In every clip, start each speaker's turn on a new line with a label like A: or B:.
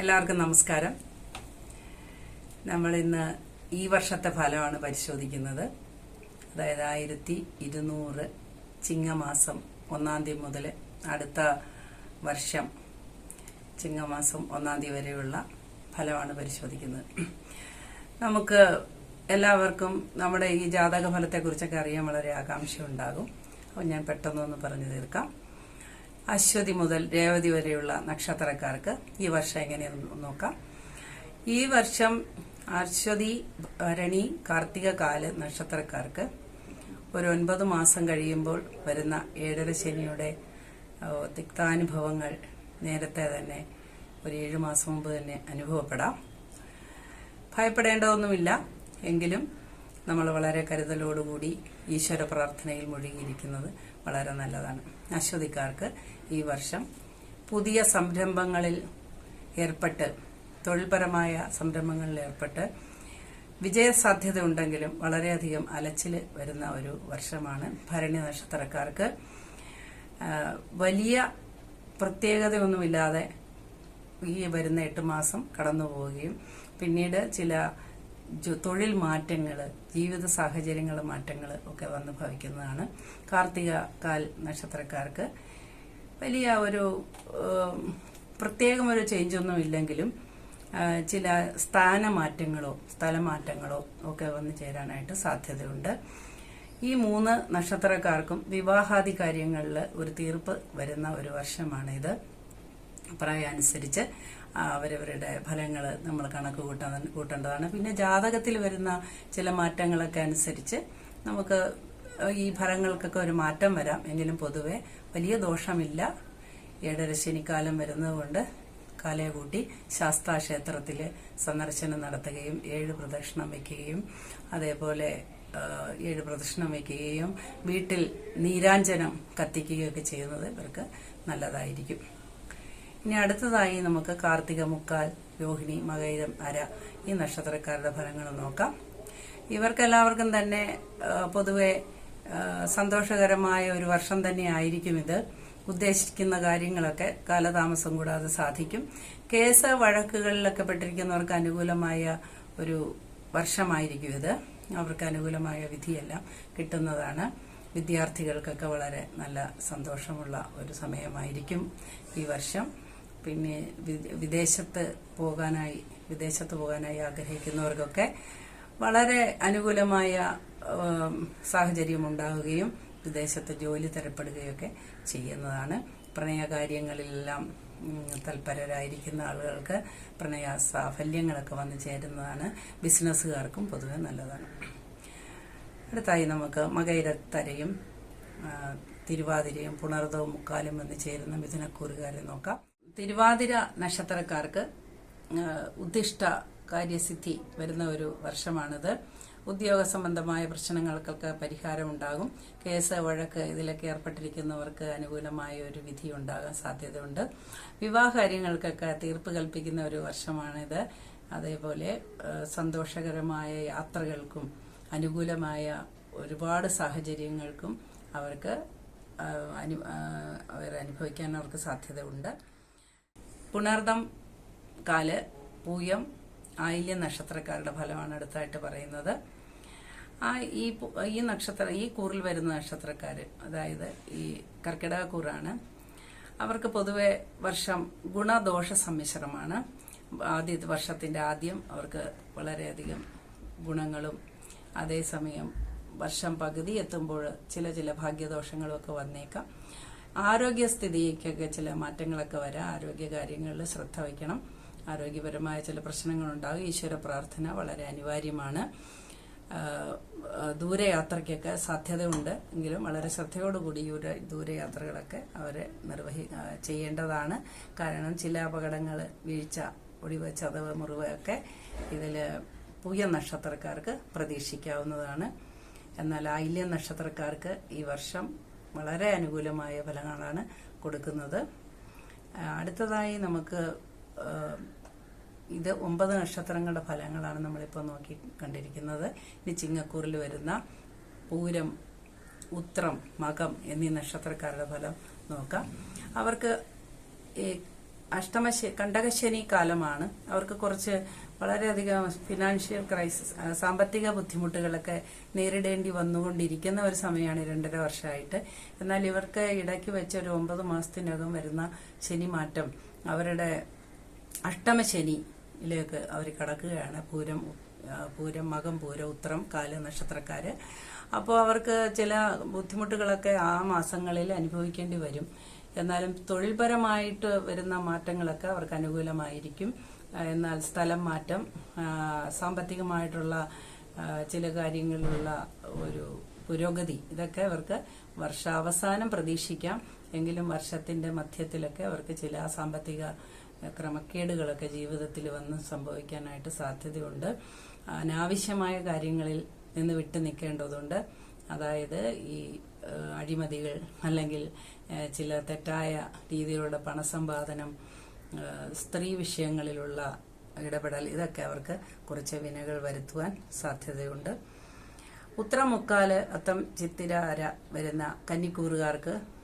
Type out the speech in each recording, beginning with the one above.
A: എല്ലാവർക്കും നമസ്കാരം. നമ്മൾ ഇന്ന് ഈ വർഷത്തെ ഫലമാണ് പരിശോധിക്കുന്നത്. അതായത് ആയിരത്തി ഇരുന്നൂറ് ചിങ്ങമാസം ഒന്നാം തീയതി മുതൽ അടുത്ത വർഷം ചിങ്ങമാസം ഒന്നാം തീയതി വരെയുള്ള ഫലമാണ് പരിശോധിക്കുന്നത്. നമുക്ക് എല്ലാവർക്കും നമ്മുടെ ഈ ജാതക ഫലത്തെക്കുറിച്ചൊക്കെ അറിയാൻ വളരെ ആകാംക്ഷ ഉണ്ടാകും അപ്പോൾ ഞാൻ പെട്ടെന്നൊന്ന് പറഞ്ഞു തീർക്കാം. അശ്വതി മുതൽ രേവതി വരെയുള്ള നക്ഷത്രക്കാർക്ക് ഈ വർഷം എങ്ങനെയെന്ന് നോക്കാം. ഈ വർഷം അശ്വതി ഭരണി കാർത്തിക കാൽ നക്ഷത്രക്കാർക്ക് ഒരു ഒൻപത് മാസം കഴിയുമ്പോൾ വരുന്ന ഏഴര ശനിയുടെ തിക്താനുഭവങ്ങൾ നേരത്തെ തന്നെ ഒരു ഏഴു മാസം മുമ്പ് തന്നെ അനുഭവപ്പെടാം. ഭയപ്പെടേണ്ടതൊന്നുമില്ല. എങ്കിലും നമ്മൾ വളരെ കരുതലോടുകൂടി ഈശ്വര പ്രാർത്ഥനയിൽ മുഴുകിയിരിക്കുന്നത് വളരെ നല്ലതാണ്. അശ്വതിക്കാർക്ക് ഈ വർഷം പുതിയ സംരംഭങ്ങളിൽ ഏർപ്പെട്ട് തൊഴിൽപരമായ സംരംഭങ്ങളിൽ ഏർപ്പെട്ട് വിജയസാധ്യത ഉണ്ടെങ്കിലും വളരെയധികം അലച്ചിൽ വരുന്ന ഒരു വർഷമാണ് ഭരണി നക്ഷത്രക്കാർക്ക്. വലിയ പ്രത്യേകതയൊന്നുമില്ലാതെ ഈ വരുന്ന എട്ട് മാസം കടന്നു പോവുകയും പിന്നീട് ചില തൊഴിൽ മാറ്റങ്ങൾ ജീവിത സാഹചര്യങ്ങൾ മാറ്റങ്ങൾ ഒക്കെ വന്ന് ഭവിക്കുന്നതാണ് കാർത്തിക കാൽ നക്ഷത്രക്കാർക്ക് വലിയ ഒരു പ്രത്യേകമൊരു ചേഞ്ചൊന്നും ഇല്ലെങ്കിലും ചില സ്ഥാനമാറ്റങ്ങളോ സ്ഥലമാറ്റങ്ങളോ ഒക്കെ വന്നു ചേരാനായിട്ട് സാധ്യതയുണ്ട്. ഈ മൂന്ന് നക്ഷത്രക്കാർക്കും വിവാഹാദി കാര്യങ്ങളിൽ ഒരു തീർപ്പ് വരുന്ന ഒരു വർഷമാണിത്. പ്രായമനുസരിച്ച് അവരവരുടെ ഫലങ്ങൾ നമ്മൾ കണക്ക് കൂട്ടാൻ കൂട്ടേണ്ടതാണ്. പിന്നെ ജാതകത്തിൽ വരുന്ന ചില മാറ്റങ്ങളൊക്കെ അനുസരിച്ച് നമുക്ക് ഈ ഫലങ്ങൾക്കൊക്കെ ഒരു മാറ്റം വരാം. എങ്കിലും പൊതുവെ വലിയ ദോഷമില്ല. ഏഴര ശനിക്കാലം വരുന്നതുകൊണ്ട് കാലയെ കൂട്ടി ശാസ്താ ക്ഷേത്രത്തിൽ സന്ദർശനം നടത്തുകയും ഏഴ് പ്രദക്ഷിണം വയ്ക്കുകയും അതേപോലെ ഏഴ് പ്രദക്ഷിണം വയ്ക്കുകയും വീട്ടിൽ നീരാഞ്ജനം കത്തിക്കുകയൊക്കെ ചെയ്യുന്നത് ഇവർക്ക് നല്ലതായിരിക്കും. ഇനി അടുത്തതായി നമുക്ക് കാർത്തിക മുക്കാൽ രോഹിണി മകൈരം അര ഈ നക്ഷത്രക്കാരുടെ ഫലങ്ങൾ നോക്കാം. ഇവർക്കെല്ലാവർക്കും തന്നെ പൊതുവേ സന്തോഷകരമായ ഒരു വർഷം തന്നെ ആയിരിക്കും ഇത്. ഉദ്ദേശിക്കുന്ന കാര്യങ്ങളൊക്കെ കാലതാമസം കൂടാതെ സാധിക്കും. കേസ് വഴക്കുകളിലൊക്കെ പെട്ടിരിക്കുന്നവർക്ക് അനുകൂലമായ ഒരു വർഷമായിരിക്കും ഇത്. അവർക്ക് അനുകൂലമായ വിധിയെല്ലാം കിട്ടുന്നതാണ്. വിദ്യാർത്ഥികൾക്കൊക്കെ വളരെ നല്ല സന്തോഷമുള്ള ഒരു സമയമായിരിക്കും ഈ വർഷം. പിന്നെ വിദേശത്ത് പോകാനായി വിദേശത്ത് പോകാനായി ആഗ്രഹിക്കുന്നവർക്കൊക്കെ വളരെ അനുകൂലമായ സാഹചര്യം ഉണ്ടാവുകയും വിദേശത്ത് ജോലി തരപ്പെടുകയൊക്കെ ചെയ്യുന്നതാണ്. പ്രണയകാര്യങ്ങളിലെല്ലാം തൽപരരായിരിക്കുന്ന ആളുകൾക്ക് പ്രണയ സാഫല്യങ്ങളൊക്കെ വന്നു ചേരുന്നതാണ്. ബിസിനസ്സുകാർക്കും പൊതുവെ നല്ലതാണ്. അടുത്തായി നമുക്ക് മകയിരത്തരയും തിരുവാതിരയും പുണർദവും മുക്കാലും വന്ന് ചേരുന്ന മിഥുനക്കൂറുകാരെ നോക്കാം. തിരുവാതിര നക്ഷത്രക്കാർക്ക് ഉദ്ദിഷ്ട കാര്യസിദ്ധി വരുന്ന ഒരു വർഷമാണിത്. ഉദ്യോഗ സംബന്ധമായ പ്രശ്നങ്ങൾക്കൊക്കെ പരിഹാരമുണ്ടാകും. കേസ് വഴക്ക് ഇതിലൊക്കെ ഏർപ്പെട്ടിരിക്കുന്നവർക്ക് അനുകൂലമായ ഒരു വിധി ഉണ്ടാകാൻ സാധ്യതയുണ്ട്. വിവാഹ കാര്യങ്ങൾക്കൊക്കെ തീർപ്പ് കൽപ്പിക്കുന്ന ഒരു വർഷമാണിത്. അതേപോലെ സന്തോഷകരമായ യാത്രകൾക്കും അനുകൂലമായ ഒരുപാട് സാഹചര്യങ്ങൾക്കും അവർക്ക് അനു- അവർ അനുഭവിക്കാൻ അവർക്ക് സാധ്യതയുണ്ട്. പുണർദം കാൽ പൂയം ആയില്യ നക്ഷത്രക്കാരുടെ ഫലമാണ് അടുത്തായിട്ട് പറയുന്നത്. ആ ഈ ഈ നക്ഷത്ര ഈ കൂറിൽ വരുന്ന നക്ഷത്രക്കാർ അതായത് ഈ കർക്കിടക കൂറാണ്. അവർക്ക് പൊതുവെ വർഷം ഗുണദോഷ സമ്മിശ്രമാണ്. ആദ്യ വർഷത്തിന്റെ ആദ്യം അവർക്ക് വളരെയധികം ഗുണങ്ങളും അതേസമയം വർഷം പകുതി എത്തുമ്പോൾ ചില ചില ഭാഗ്യദോഷങ്ങളും ഒക്കെ വന്നേക്കാം. ആരോഗ്യസ്ഥിതിക്കൊക്കെ ചില മാറ്റങ്ങളൊക്കെ വരാം. ആരോഗ്യ കാര്യങ്ങളിൽ ശ്രദ്ധ വയ്ക്കണം. ആരോഗ്യപരമായ ചില പ്രശ്നങ്ങളുണ്ടാകും. ഈശ്വര പ്രാർത്ഥന വളരെ അനിവാര്യമാണ്. ദൂരയാത്രയ്ക്കൊക്കെ സാധ്യതയുണ്ട്. എങ്കിലും വളരെ ശ്രദ്ധയോടുകൂടി ഈ ഒരു ദൂരയാത്രകളൊക്കെ അവർ നിർവഹി ചെയ്യേണ്ടതാണ്. കാരണം ചില അപകടങ്ങൾ വീഴ്ച ഒടിവ് ചതവ് മുറിവ് ഒക്കെ ഇതിൽ പൂയ നക്ഷത്രക്കാർക്ക് പ്രതീക്ഷിക്കാവുന്നതാണ്. എന്നാൽ ആയില്യ നക്ഷത്രക്കാർക്ക് ഈ വർഷം വളരെ അനുകൂലമായ ഫലങ്ങളാണ് കൊടുക്കുന്നത്. അടുത്തതായി നമുക്ക് ഇത് ഒമ്പത് നക്ഷത്രങ്ങളുടെ ഫലങ്ങളാണ് നമ്മളിപ്പോൾ നോക്കി കണ്ടിരിക്കുന്നത്. ഇനി ചിങ്ങക്കൂറിൽ വരുന്ന പൂരം ഉത്രം മകം എന്നീ നക്ഷത്രക്കാരുടെ ഫലം നോക്കാം. അവർക്ക് അഷ്ടമശ കണ്ടകശനി കാലമാണ്. അവർക്ക് കുറച്ച് വളരെയധികം ഫിനാൻഷ്യൽ ക്രൈസിസ് സാമ്പത്തിക ബുദ്ധിമുട്ടുകളൊക്കെ നേരിടേണ്ടി വന്നുകൊണ്ടിരിക്കുന്ന ഒരു സമയമാണ് രണ്ടര വർഷമായിട്ട്. എന്നാൽ ഇവർക്ക് ഇടയ്ക്ക് വെച്ച ഒരു ഒമ്പത് മാസത്തിനകം വരുന്ന ശനി മാറ്റം അവരുടെ അഷ്ടമശനിയിലേക്ക് അവർ കടക്കുകയാണ്. പൂരം പൂരം മകം പൂരം ഉത്രം കാൽ നക്ഷത്രക്കാര്. അപ്പോൾ അവർക്ക് ചില ബുദ്ധിമുട്ടുകളൊക്കെ ആ മാസങ്ങളിൽ അനുഭവിക്കേണ്ടി വരും. എന്നാലും തൊഴിൽപരമായിട്ട് വരുന്ന മാറ്റങ്ങളൊക്കെ അവർക്ക് അനുകൂലമായിരിക്കും. എന്നാൽ സ്ഥലം മാറ്റം സാമ്പത്തികമായിട്ടുള്ള ചില കാര്യങ്ങളിലുള്ള ഒരു പുരോഗതി ഇതൊക്കെ അവർക്ക് വർഷാവസാനം പ്രതീക്ഷിക്കാം. എങ്കിലും വർഷത്തിന്റെ മധ്യത്തിലൊക്കെ അവർക്ക് ചില സാമ്പത്തിക ക്രമക്കേടുകളൊക്കെ ജീവിതത്തിൽ വന്ന് സംഭവിക്കാനായിട്ട് സാധ്യതയുണ്ട്. അനാവശ്യമായ കാര്യങ്ങളിൽ നിന്ന് വിട്ടു നിൽക്കേണ്ടതുണ്ട്. അതായത് ഈ അഴിമതികൾ അല്ലെങ്കിൽ ചില തെറ്റായ രീതിയിലുള്ള പണസമ്പാദനം സ്ത്രീ വിഷയങ്ങളിലുള്ള ഇടപെടൽ ഇതൊക്കെ അവർക്ക് കുറച്ച് വിനകൾ വരുത്തുവാൻ സാധ്യതയുണ്ട്. ഉത്രമുക്കാൽ അത്തം ചിത്തിരാര വരുന്ന കന്നിക്കൂറുകാർക്ക്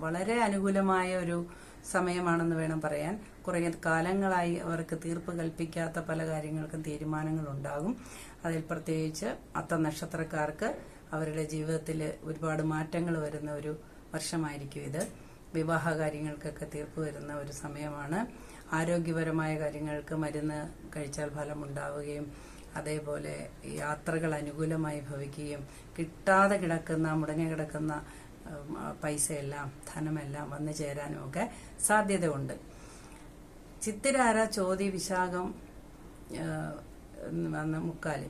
A: വളരെ അനുകൂലമായ ഒരു സമയമാണെന്ന് വേണം പറയാൻ. കുറേ കാലങ്ങളായി അവർക്ക് തീർപ്പ് കൽപ്പിക്കാത്ത പല കാര്യങ്ങൾക്കും തീരുമാനങ്ങൾ ഉണ്ടാകും അതിൽ പ്രത്യേകിച്ച് അത്ത നക്ഷത്രക്കാർക്ക് അവരുടെ ജീവിതത്തിൽ ഒരുപാട് മാറ്റങ്ങൾ വരുന്ന ഒരു വർഷമായിരിക്കും ഇത്. വിവാഹ കാര്യങ്ങൾക്കൊക്കെ തീർപ്പ് വരുന്ന ഒരു സമയമാണ്. ആരോഗ്യപരമായ കാര്യങ്ങൾക്ക് മരുന്ന് കഴിച്ചാൽ ഫലമുണ്ടാവുകയും അതേപോലെ യാത്രകൾ അനുകൂലമായി ഭവിക്കുകയും കിട്ടാതെ കിടക്കുന്ന മുടങ്ങി കിടക്കുന്ന പൈസയെല്ലാം ധനമെല്ലാം വന്നു ചേരാനുമൊക്കെ സാധ്യതയുണ്ട്. ചിത്തിരാര ചോതി വിശാഖം വന്ന മുക്കാൽ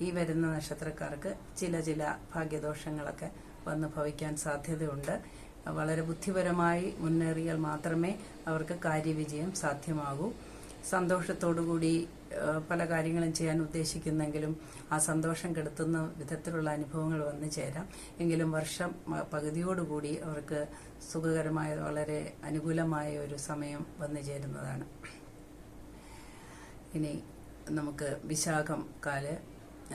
A: ഈ വരുന്ന നക്ഷത്രക്കാർക്ക് ചില ചില ഭാഗ്യദോഷങ്ങളൊക്കെ വന്ന് ഭവിക്കാൻ സാധ്യതയുണ്ട്. വളരെ ബുദ്ധിപരമായി മുന്നേറിയാൽ മാത്രമേ അവർക്ക് കാര്യവിജയം സാധ്യമാകൂ. സന്തോഷത്തോടുകൂടി പല കാര്യങ്ങളും ചെയ്യാൻ ഉദ്ദേശിക്കുന്നെങ്കിലും ആ സന്തോഷം കെടുത്തുന്ന വിധത്തിലുള്ള അനുഭവങ്ങൾ വന്നു ചേരാം. എങ്കിലും വർഷം പകുതിയോടുകൂടി അവർക്ക് സുഖകരമായ വളരെ അനുകൂലമായ ഒരു സമയം വന്നു ചേരുന്നതാണ്. ഇനി നമുക്ക് വിശാഖം കാൽ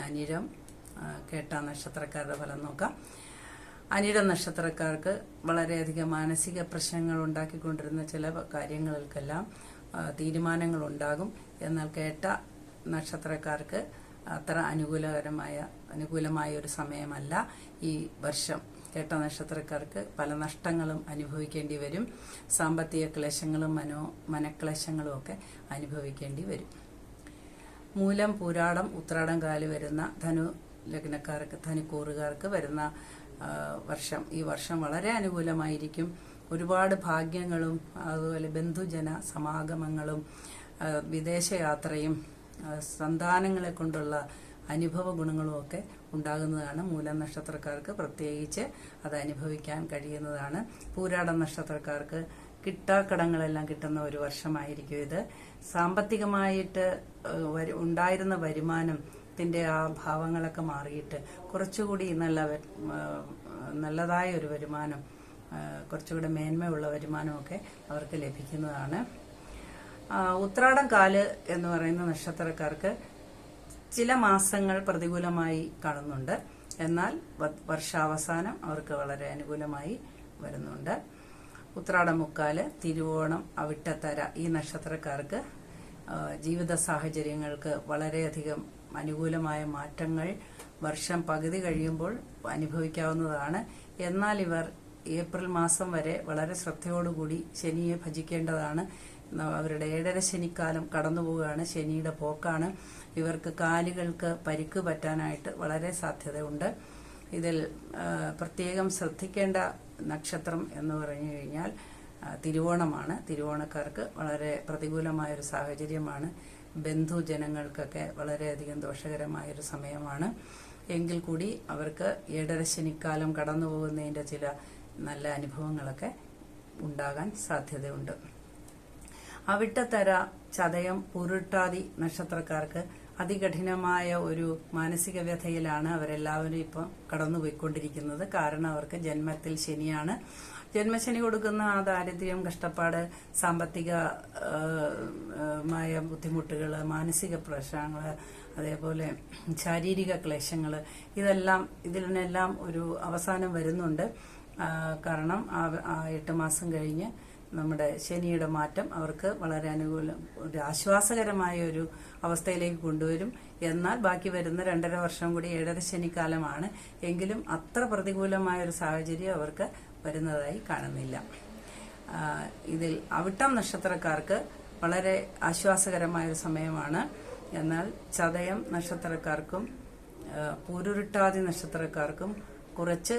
A: അനിഴം കേട്ട നക്ഷത്രക്കാരുടെ ഫലം നോക്കാം. അനിട നക്ഷത്രക്കാർക്ക് വളരെയധികം മാനസിക പ്രശ്നങ്ങൾ ഉണ്ടാക്കിക്കൊണ്ടിരുന്ന ചില കാര്യങ്ങൾക്കെല്ലാം ഉണ്ടാകും എന്നാൽ കേട്ട നക്ഷത്രക്കാർക്ക് അത്ര അനുകൂലകരമായ അനുകൂലമായ ഒരു സമയമല്ല ഈ വർഷം. കേട്ട നക്ഷത്രക്കാർക്ക് പല നഷ്ടങ്ങളും അനുഭവിക്കേണ്ടി വരും. സാമ്പത്തിക ക്ലേശങ്ങളും മനോ മനക്ലേശങ്ങളും ഒക്കെ അനുഭവിക്കേണ്ടി വരും. മൂലം പൂരാടം ഉത്രാടം കാലി വരുന്ന ധനു ലഗ്നക്കാർക്ക് ധനുക്കൂറുകാർക്ക് വരുന്ന വർഷം. ഈ വർഷം വളരെ അനുകൂലമായിരിക്കും. ഒരുപാട് ഭാഗ്യങ്ങളും അതുപോലെ ബന്ധുജന സമാഗമങ്ങളും വിദേശയാത്രയും സന്താനങ്ങളെ കൊണ്ടുള്ള അനുഭവ ഗുണങ്ങളും ഒക്കെ ഉണ്ടാകുന്നതാണ്. മൂലം നക്ഷത്രക്കാർക്ക് പ്രത്യേകിച്ച് അത് അനുഭവിക്കാൻ കഴിയുന്നതാണ്. പൂരാട നക്ഷത്രക്കാർക്ക് കിട്ടാക്കടങ്ങളെല്ലാം കിട്ടുന്ന ഒരു വർഷമായിരിക്കും ഇത്. സാമ്പത്തികമായിട്ട് ഉണ്ടായിരുന്ന വരുമാനം വരുമാനത്തിന്റെ ആ ഭാവങ്ങളൊക്കെ മാറിയിട്ട് കുറച്ചുകൂടി നല്ല നല്ലതായ ഒരു വരുമാനം കുറച്ചുകൂടി മേന്മയുള്ള വരുമാനമൊക്കെ അവർക്ക് ലഭിക്കുന്നതാണ്. ഉത്രാടം കാൽ എന്ന് പറയുന്ന നക്ഷത്രക്കാർക്ക് ചില മാസങ്ങൾ പ്രതികൂലമായി കാണുന്നുണ്ട്. എന്നാൽ വർഷാവസാനം അവർക്ക് വളരെ അനുകൂലമായി വരുന്നുണ്ട്. ഉത്രാടം മുക്കാൽ തിരുവോണം അവിട്ടത്തര ഈ നക്ഷത്രക്കാർക്ക് ജീവിത സാഹചര്യങ്ങൾക്ക് വളരെയധികം അനുകൂലമായ മാറ്റങ്ങൾ വർഷം പകുതി കഴിയുമ്പോൾ അനുഭവിക്കാവുന്നതാണ്. എന്നാൽ ഇവർ ഏപ്രിൽ മാസം വരെ വളരെ ശ്രദ്ധയോടുകൂടി ശനിയെ ഭജിക്കേണ്ടതാണ്. അവരുടെ ഏഴര ശനിക്കാലം കടന്നു പോവുകയാണ്. ശനിയുടെ പോക്കാണ്. ഇവർക്ക് കാലുകൾക്ക് പരിക്ക് പറ്റാനായിട്ട് വളരെ സാധ്യതയുണ്ട്. ഇതിൽ പ്രത്യേകം ശ്രദ്ധിക്കേണ്ട നക്ഷത്രം എന്ന് പറഞ്ഞു കഴിഞ്ഞാൽ തിരുവോണമാണ്. തിരുവോണക്കാർക്ക് വളരെ പ്രതികൂലമായൊരു സാഹചര്യമാണ്. ബന്ധുജനങ്ങൾക്കൊക്കെ വളരെയധികം ദോഷകരമായൊരു സമയമാണ്. എങ്കിൽ കൂടി അവർക്ക് ഏഴര ശനിക്കാലം കടന്നു പോകുന്നതിന്റെ ചില നല്ല അനുഭവങ്ങളൊക്കെ ഉണ്ടാകാൻ സാധ്യതയുണ്ട്. അവിട്ടത്തര ചതയം പുരുട്ടാതി നക്ഷത്രക്കാർക്ക് അതികഠിനമായ ഒരു മാനസിക വ്യഥയിലാണ് അവരെല്ലാവരും ഇപ്പം കടന്നുപോയിക്കൊണ്ടിരിക്കുന്നത്. കാരണം അവർക്ക് ജന്മത്തിൽ ശനിയാണ്. ജന്മശനി കൊടുക്കുന്ന ആ ദാരിദ്ര്യം കഷ്ടപ്പാട് സാമ്പത്തിക മായ ബുദ്ധിമുട്ടുകൾ മാനസിക പ്രശ്നങ്ങൾ അതേപോലെ ശാരീരിക ക്ലേശങ്ങൾ ഇതെല്ലാം ഇതിനെല്ലാം ഒരു അവസാനം വരുന്നുണ്ട്. കാരണം ആ എട്ട് മാസം കഴിഞ്ഞ് നമ്മുടെ ശനിയുടെ മാറ്റം അവർക്ക് വളരെ അനുകൂലം ഒരു ആശ്വാസകരമായ ഒരു അവസ്ഥയിലേക്ക് കൊണ്ടുവരും. എന്നാൽ ബാക്കി വരുന്ന രണ്ടര വർഷം കൂടി ഏഴര ശനിക്കാലമാണ്. എങ്കിലും അത്ര പ്രതികൂലമായ ഒരു സാഹചര്യം അവർക്ക് വരുന്നതായി കാണുന്നില്ല. ഇതിൽ അവിട്ടം നക്ഷത്രക്കാർക്ക് വളരെ ആശ്വാസകരമായ ഒരു സമയമാണ്. എന്നാൽ ചതയം നക്ഷത്രക്കാർക്കും പൂരുരുട്ടാതി നക്ഷത്രക്കാർക്കും കുറച്ച്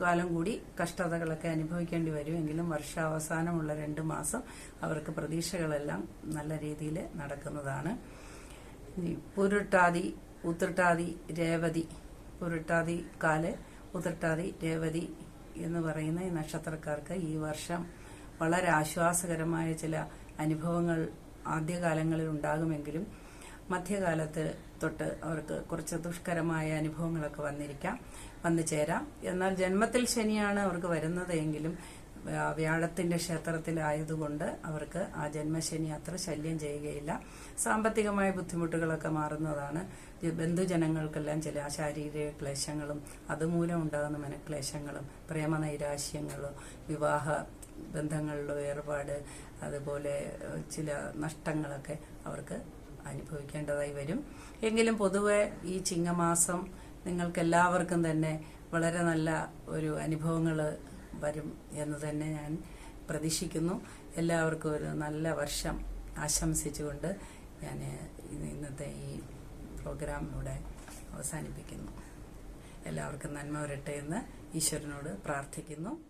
A: കാലം കൂടി കഷ്ടതകളൊക്കെ അനുഭവിക്കേണ്ടി വരുമെങ്കിലും വർഷാവസാനമുള്ള രണ്ട് മാസം അവർക്ക് പ്രതീക്ഷകളെല്ലാം നല്ല രീതിയിൽ നടക്കുന്നതാണ്. പുരുട്ടാതി ഉത്രട്ടാതി രേവതി. പുരുട്ടാതി കാൽ ഉത്രട്ടാതി രേവതി എന്ന് പറയുന്ന ഈ നക്ഷത്രക്കാർക്ക് ഈ വർഷം വളരെ ആശ്വാസകരമായ ചില അനുഭവങ്ങൾ ആദ്യകാലങ്ങളിൽ ഉണ്ടാകുമെങ്കിലും മധ്യകാലത്ത് തൊട്ട് അവർക്ക് കുറച്ച് ദുഷ്കരമായ അനുഭവങ്ങളൊക്കെ വന്നിരിക്കാം വന്നു ചേരാം. എന്നാൽ ജന്മത്തിൽ ശനിയാണ് അവർക്ക് വരുന്നത് എങ്കിലും വ്യാഴത്തിന്റെ ക്ഷേത്രത്തിലായതുകൊണ്ട് അവർക്ക് ആ ജന്മശനി അത്ര ശല്യം ചെയ്യുകയില്ല. സാമ്പത്തികമായ ബുദ്ധിമുട്ടുകളൊക്കെ മാറുന്നതാണ്. ബന്ധുജനങ്ങൾക്കെല്ലാം ചില ശാരീരിക ക്ലേശങ്ങളും അതുമൂലം ഉണ്ടാകുന്ന മനക്ലേശങ്ങളും പ്രേമനൈരാശ്യങ്ങളും വിവാഹ ബന്ധങ്ങളിലോ ഏർപ്പാട് അതുപോലെ ചില നഷ്ടങ്ങളൊക്കെ അവർക്ക് അനുഭവിക്കേണ്ടതായി വരും. എങ്കിലും പൊതുവെ ഈ ചിങ്ങമാസം നിങ്ങൾക്ക് എല്ലാവർക്കും തന്നെ വളരെ നല്ല ഒരു അനുഭവങ്ങൾ വരും എന്ന് തന്നെ ഞാൻ പ്രതീക്ഷിക്കുന്നു. എല്ലാവർക്കും ഒരു നല്ല വർഷം ആശംസിച്ചുകൊണ്ട് ഞാൻ ഇന്നത്തെ ഈ പ്രോഗ്രാം ഇവിടെ അവസാനിപ്പിക്കുന്നു. എല്ലാവർക്കും നന്മ വരട്ടെ എന്ന് ഈശ്വരനോട് പ്രാർത്ഥിക്കുന്നു.